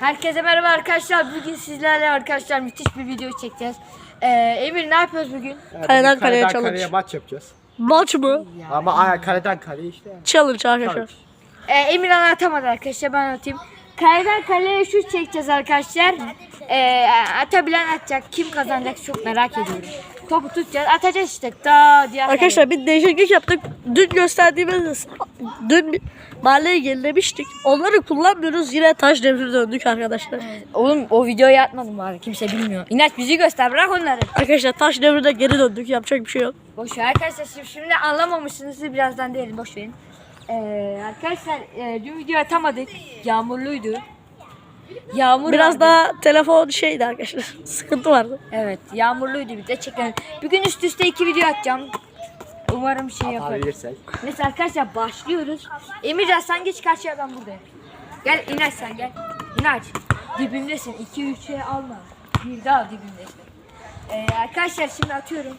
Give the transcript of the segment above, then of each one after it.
Herkese merhaba arkadaşlar. Bugün sizlerle arkadaşlar müthiş bir video çekeceğiz. Ee, Emir ne yapıyoruz bugün? Kaleden kaleye challenge. kaleye maç yapacağız. Maç mı? Ama ay, kaleden kaleye işte. Challenge arkadaşlar. Ee, Emir anlatamadı arkadaşlar ben anlatayım. Kaleden kaleye şut çekeceğiz arkadaşlar. Ee, atabilen atacak. Kim kazanacak çok merak ediyorum. Topu tutacağız. Atacağız işte. Daha diğer Arkadaşlar bir değişiklik yaptık. Dün gösterdiğimiz dün bir mahalleye gerilemiştik. Onları kullanmıyoruz. Yine taş devrine döndük arkadaşlar. Oğlum o videoyu atmadım bari. Kimse bilmiyor. İnaç bizi göster. Bırak onları. Arkadaşlar taş devrine geri döndük. Yapacak bir şey yok. Boş ver arkadaşlar şimdi, şimdi anlamamışsınız birazdan değil boş verin. Ee, arkadaşlar e, dün video atamadık. Yağmurluydu. Yağmur Biraz vardı. daha telefon şeydi arkadaşlar. Sıkıntı vardı. Evet yağmurluydu bir de çekelim. Bugün üst üste iki video atacağım. Umarım şey yaparım. Atabilirsek. Neyse arkadaşlar başlıyoruz. Emircan sen geç karşıya ben buradayım. Gel İnaç sen gel. İnaç dibimdesin. 2 3'e alma. Bir daha dibimdesin. Ee, arkadaşlar şimdi atıyorum.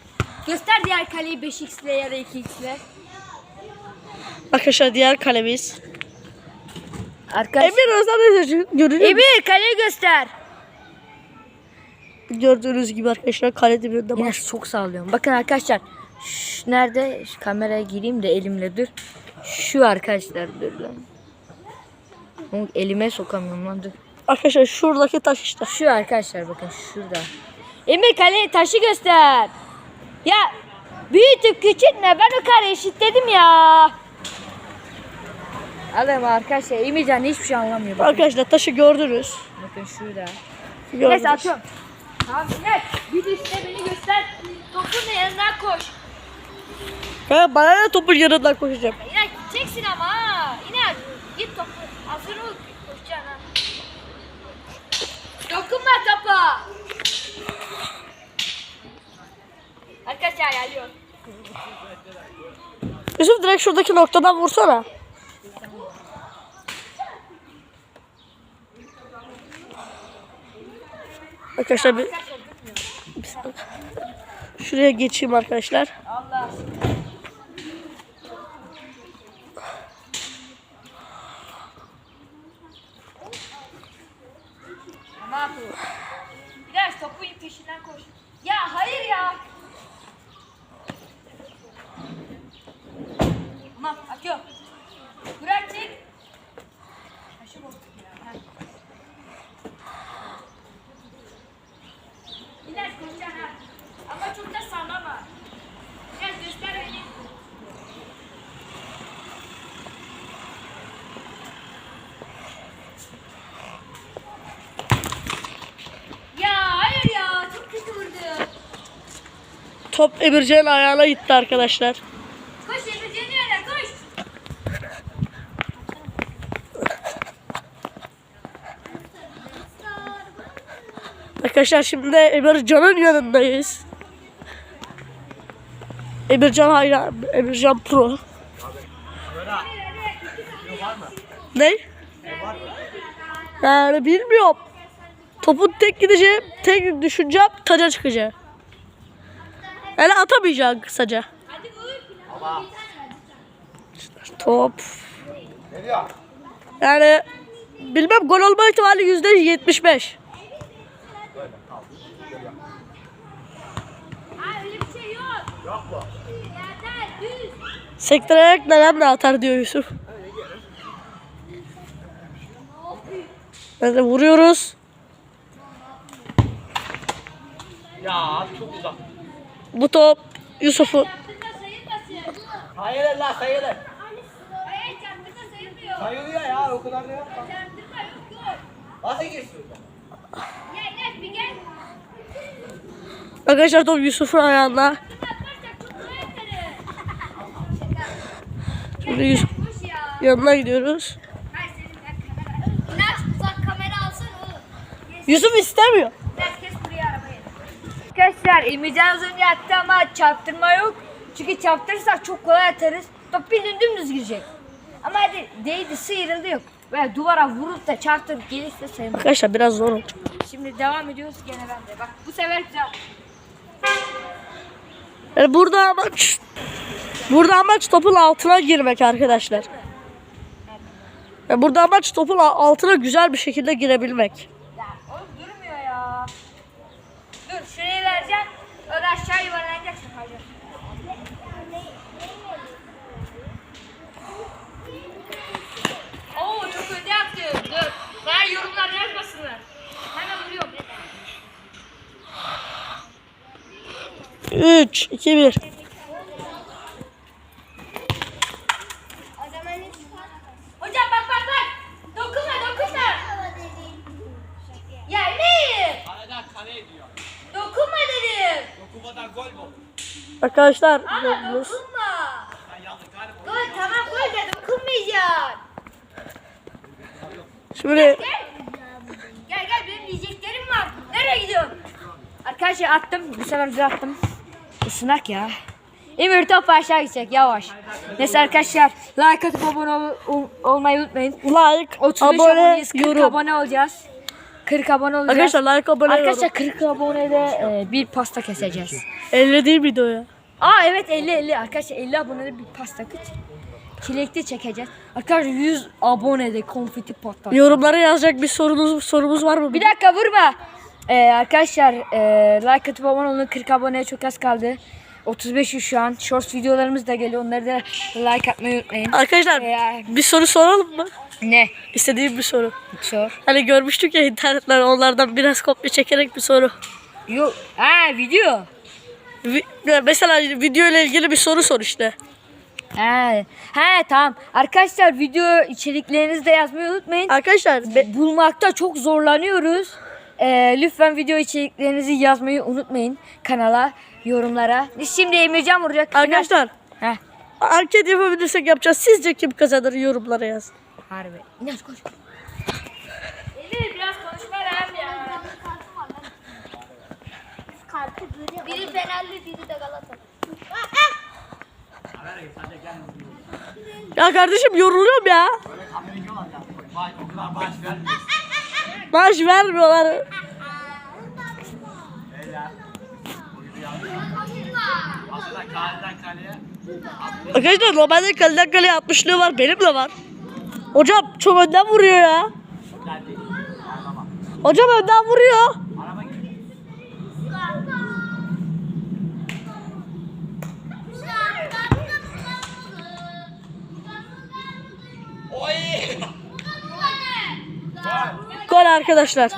Göster diğer kaleyi 5x ile ya da 2x ile. Arkadaşlar diğer kalemiz. Arkadaşlar. Emir Özlem görünüyor. mu? Emir kaleyi göster. Gördüğünüz gibi arkadaşlar kale dibinde Yine çok sağlıyorum. Bakın arkadaşlar. Şş, nerede? Şu kameraya gireyim de elimle dur. Şu arkadaşlar dur lan. Oğlum, Elime sokamıyorum lan dur. Arkadaşlar şuradaki taş işte. Şu arkadaşlar bakın şurada. Emir kale taşı göster. Ya büyütüp küçültme ben o kareyi eşitledim ya. Alın arkadaşlar Emircan hiçbir şey anlamıyor. Bakın, Arkadaşlar taşı gördünüz. bakın şurada. Gördünüz. Neyse atıyorum. Tamam net. Bir de işte beni göster. Topun yanına koş. Ha, bana ne topun yanından koşacağım. İnan gideceksin ama. İnan. Git topu. Hazır ol. Koşacaksın ha. Dokunma topa. Arkadaşlar ayarlıyor. Yusuf direkt şuradaki noktadan vursana. Arkadaşlar bir şuraya geçeyim arkadaşlar. Allah. Ne yapıyor? Biraz topu peşinden koş. Ya hayır ya. Tamam atıyorum. Bırak çek. Taşı bozuk ya. ha. İlaç koşacaksın ha. Ama çok da sallama. Biraz göster beni. Ya hayır ya çok kötü vurdu. Top Emircan'ın ayağına gitti arkadaşlar. Koş Emre'nin yana koş. Arkadaşlar şimdi Emircan'ın yanındayız. Emircan hayran, Emircan Pro. Ne? Yani bilmiyorum. Topun tek gideceği, tek düşüneceğim taca çıkacak. Yani atamayacağım kısaca. Top. Yani bilmem gol olma ihtimali yüzde yetmiş beş. Öyle. Sektirerek nenem de atar diyor Yusuf. Hadi vuruyoruz. Ya çok uzak. Bu top Yusuf'un. Hayır la sayılır. Sayılıyor ya o kadar da yok. Nasıl girsin? Arkadaşlar top Yusuf'un ayağında. Şimdi Yusuf yanına gidiyoruz. Hayır senin bir kamera. İlaç uzak kamera alsana oğlum. Yusuf istemiyor. Herkes buraya arabayı. Arkadaşlar Emircan az önce attı ama çarptırma yok. Çünkü çarptırırsak çok kolay atarız. Top bildiğin dümdüz girecek. Ama hadi değdi sıyrıldı yok. Ve duvara vurup da çarptırıp gelirse sayılmaz. Arkadaşlar biraz zor oldu. Şimdi devam ediyoruz gene bende. Bak bu sefer güzel. Yani burada amaç burada amaç topun altına girmek arkadaşlar. Ve burada amaç topun altına güzel bir şekilde girebilmek. Ya oğlum durmuyor ya. Dur şuraya vereceksin. Öyle aşağı yuvarlanacaksın hacı. Oo çok önde yaptın. Dur. Bana yorumlar yazmasınlar. Hemen vuruyorum. 3, 2, 1. Hocam bak bak bak. Dokunma dokunma. Ya ne? Kaleden kale ediyor. Dokunma dedim. Dokunmadan gol mü olur? Arkadaşlar Ama gördünüz. dokunma. Galiba. Gol tamam gol de dokunmayacaksın. Şimdi Gel. Gel gel benim diyeceklerim var. Nereye gidiyorsun? Arkadaşlar attım. Bu sefer güzel attım. Isınak ya. Emir top aşağı gidecek yavaş. Neyse arkadaşlar like atıp abone ol- ol- olmayı unutmayın. like, 35 abone, aboneyiz. 40 yorum. abone olacağız. 40 abone olacağız. Arkadaşlar like, abone, Arkadaşlar yorum. 40 abonede e, bir pasta keseceğiz. 50 değil miydi o ya? Aa evet 50 50 arkadaşlar 50 abonede bir pasta kıç. Çilekli çekeceğiz. Arkadaşlar 100 abonede konfeti patlar. Yorumlara yazacak bir sorunuz sorumuz var mı? Bir dakika vurma. Ee, arkadaşlar e, like atıp abone olun. 40 aboneye çok az kaldı. 35 şu an. Shorts videolarımız da geliyor. Onları da like atmayı unutmayın. Arkadaşlar Ee, bir soru soralım mı? ne? İstediğim bir soru. Sor. Hani görmüştük ya internetten onlardan biraz kopya çekerek bir soru. Yok. Ha video. Vi- mesela video ile ilgili bir soru sor işte. He. He tamam. Arkadaşlar video içeriklerinizi de yazmayı unutmayın. Arkadaşlar bulmakta çok zorlanıyoruz. Ee, lütfen video içeriklerinizi yazmayı unutmayın kanala, yorumlara. Şimdi Emircan vuracak. arkadaşlar Heh. anket yapabilirsek yapacağız. Sizce kim kazanır yorumlara yaz. Harbi. İnat koş. Emir biraz konuşma lan ya. Biri Fenerli, biri de Galatasaray. Ya kardeşim yoruluyorum ya. Amerika olacak. Vay o kadar baş vermiyor. Maaş vermiyorlar. Arkadaşlar normalde kaleden kaleye 60'lığı var. Benim de var. Hocam çok önden vuruyor ya. Hocam önden vuruyor. Araba gidiyor. Oy! Gol. Gol arkadaşlar. Abi ya şöyle değiştirdi lan. Gelme gelme. Kal yerine.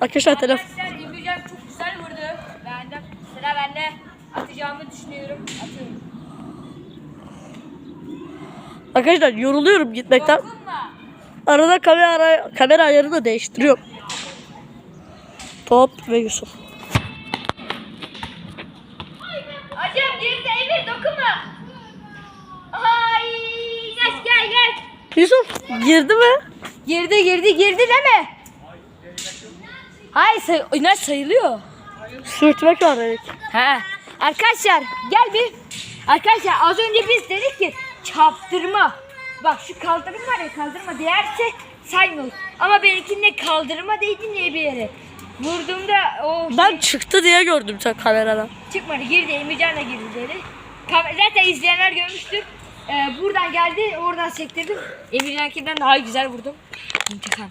Arkadaşlar telefon. Arkadaşlar çok güzel vurdu. Beğendim. Sıra bende. Atacağımı düşünüyorum. Atıyorum. Arkadaşlar yoruluyorum gitmekten. Dokunma. Arada kamera kamera ayarını da değiştiriyorum. Top ve Yusuf. Hocam geride Emir dokunma. Ay, gel gel gel. Yusuf girdi mi? Girdi girdi girdi deme. Hayır say ne sayılıyor? Sürtmek var dedik. Ha. Arkadaşlar gel bir. Arkadaşlar az önce biz dedik ki çarptırma. Bak şu kaldırma var ya kaldırma değerse saymıyor. Ama benimkinde kaldırma değdi ne bir yere. Vurduğumda o Ben çıktı diye gördüm sen kameradan. çıkmadı girdi Emircan da girdi dedi. Kam- Zaten izleyenler görmüştür. Ee, buradan geldi oradan sektirdim. Emircan'kinden daha güzel vurdum. İntikam.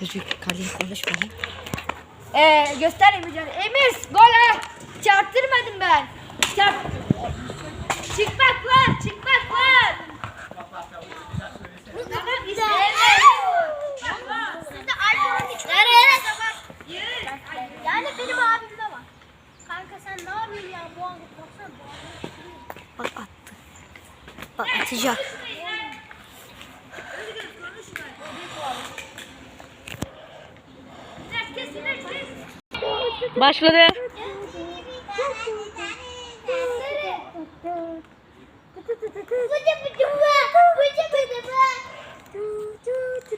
Özür kardeşim konuşma. lan. Ee, göster Emircan. Emir gol ha. Çarptırmadım ben. Çarp. Çıkmak var çıkmak var. Yani benim abim de var. Kanka sen ne ya bu anda baksana bu anda. Bak attı. Bak atacak. Başladı. Çarptırma.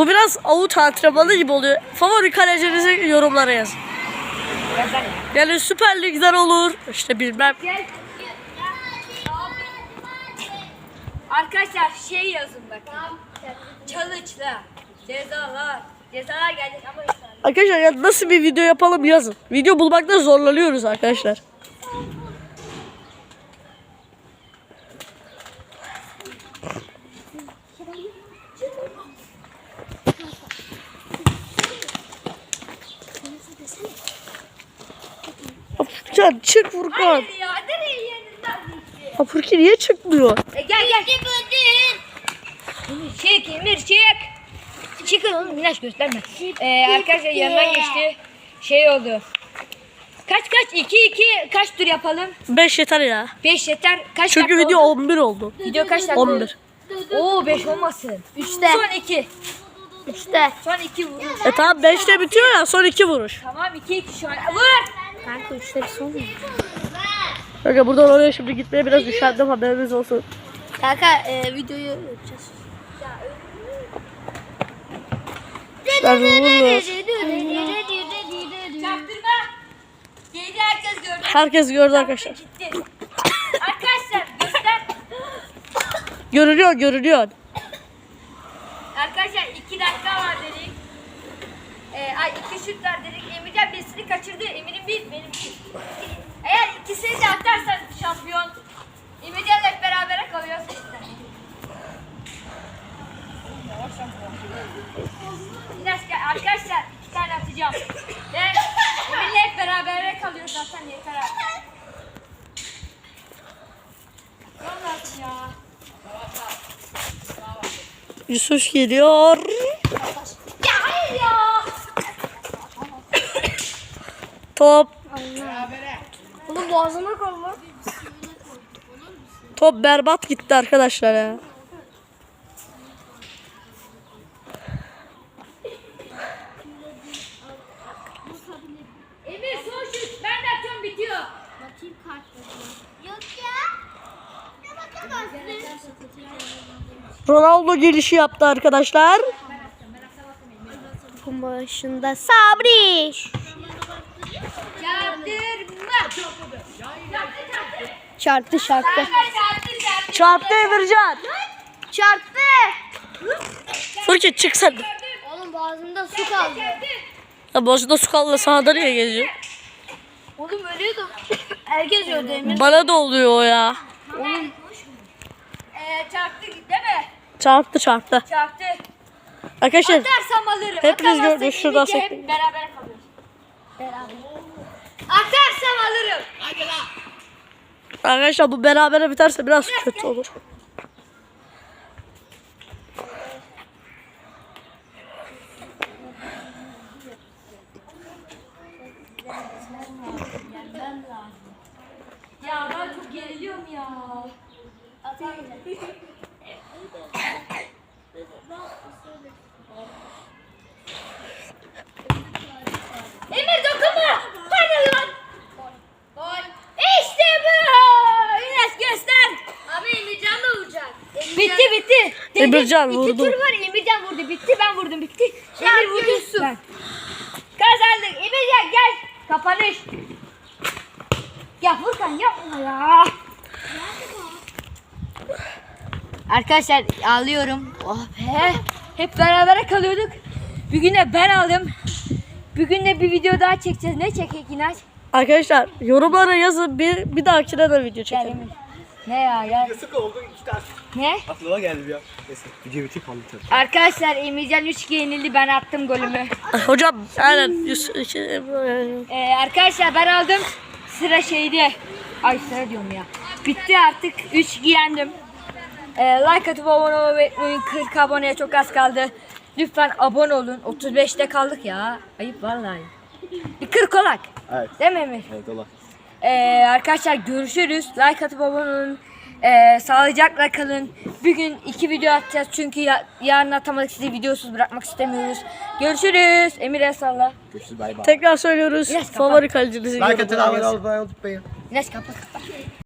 bu biraz avut antrenmanı gibi oluyor. Favori kalecinizi yorumlara yazın. Yani Süper Lig'den olur. işte bilmem. Gel. Arkadaşlar şey yazın bakın. Challenge'la. Cezalar. Cezalar gelecek ama. Arkadaşlar ya nasıl bir video yapalım yazın. Video bulmakta zorlanıyoruz arkadaşlar. Furkan çık Furkan. Hayır ya nereye yerinden gitti? Ha, Furkan niye çıkmıyor? E, gel gel. Emir çek Emir çek. Çıkın oğlum Miraç gösterme. Ee, arkadaşlar yanından geçti. Şey oldu. Kaç kaç? 2 2 kaç tur yapalım? 5 yeter ya. 5 yeter. Kaç Çünkü dakika video oldu? 11 oldu. Video kaç dakika? 11. Oo 5 olmasın. 3'te. Son 2. 3'te. Son 2 vur. E tamam 5'te bitiyor ya son 2 vuruş. Tamam 2 2 şu an. Vur. Kanka 3'te bir son mu? Kanka buradan oraya şimdi gitmeye biraz üşendim haberiniz olsun. Kanka e, videoyu yapacağız. Ben vururum. Çaktırma. Geldi herkes gördü. Herkes gördü arkadaşlar. Arkadaşlar göster. Görünüyor görünüyor. Arkadaşlar 2 dakika var dedik. Ee, ay 2 şut var dedik. Emircan birisini kaçırdı. Emir'in bir, benim. Eğer ikisini de atarsan şampiyon. Emircan'la hep berabere kalıyoruz. Gel- Arkadaşlar iki tane atacağım. Ve Emir'le hep berabere kalıyoruz zaten yeter artık. Vallahi ya. Yusuf geliyor. Ya hayır ya. Top. Oğlum boğazıma kalma. Top berbat gitti arkadaşlar ya. Emir son şut. Ben de atıyorum bitiyor. Bakayım kartlarına. Yok ya. Ne bakamazsın. Ronaldo gelişi yaptı arkadaşlar. Başında Sabri. Çarptı çarptı. Çarptı Emircan. Çarptı. Fırça çık sen. Oğlum boğazımda su kaldı. Ya boşuna su kaldı sahada niye geziyor? Oğlum ölüyordum. Herkes gördü Emir. Bana da oluyor o ya. Ee, çarptı değil mi? Çarptı çarptı. Çarptı. Arkadaşlar Atarsam alırım. Hepiniz gördünüz, şuradan sekmeyin. Hep beraber. Beraber. Atarsam alırım. arkadaşlar bu berabere biterse biraz kötü olur. Ya ben çok geriliyorum ya. Emir dokunma. Hadi lan. Gol. İşte bu. Enes göster. Abi Emircan da vuracak. Bitti Emircan iki vurdu. tur var Emircan vurdu. Bitti ben vurdum bitti. Emir vurdu. Ben. Kazandık. Emircan gel. Kapanış. Ya Furkan yapma ya. Arkadaşlar ağlıyorum. Oh be. Hep beraber kalıyorduk. Bugün de ben aldım. Bugün de bir video daha çekeceğiz. Ne çekek İnaç? Arkadaşlar yorumlara yazın bir bir dahakine de video çekelim. Ne ya gel. Sık oldu iki tane. Ne? Aklıma geldi bir ya. Neyse video bitik kaldı tabii. Arkadaşlar Emircan 3 yenildi ben attım golümü. Ay, Hocam aynen Yus- şey, Ee, arkadaşlar ben aldım. Sıra şeyde. Ay sıra diyorum ya. Bitti artık. 3 giyendim. Ee, like atıp abone olmayı unutmayın. 40 aboneye çok az kaldı. Lütfen abone olun. 35'te kaldık ya. Ayıp vallahi. Bir 40 olak. Evet. Değil mi Emir? Evet Allah. Ee, arkadaşlar görüşürüz. Like atıp abone olun. Ee, sağlıcakla kalın. Bugün iki video atacağız çünkü ya- yarın atamadık sizi videosuz bırakmak istemiyoruz. Görüşürüz. Emir salla. Görüşürüz bay bay. Tekrar söylüyoruz. Kapat. Favori kalecinizi Like atın abone olmayı unutmayın. İnaç kapat kapat.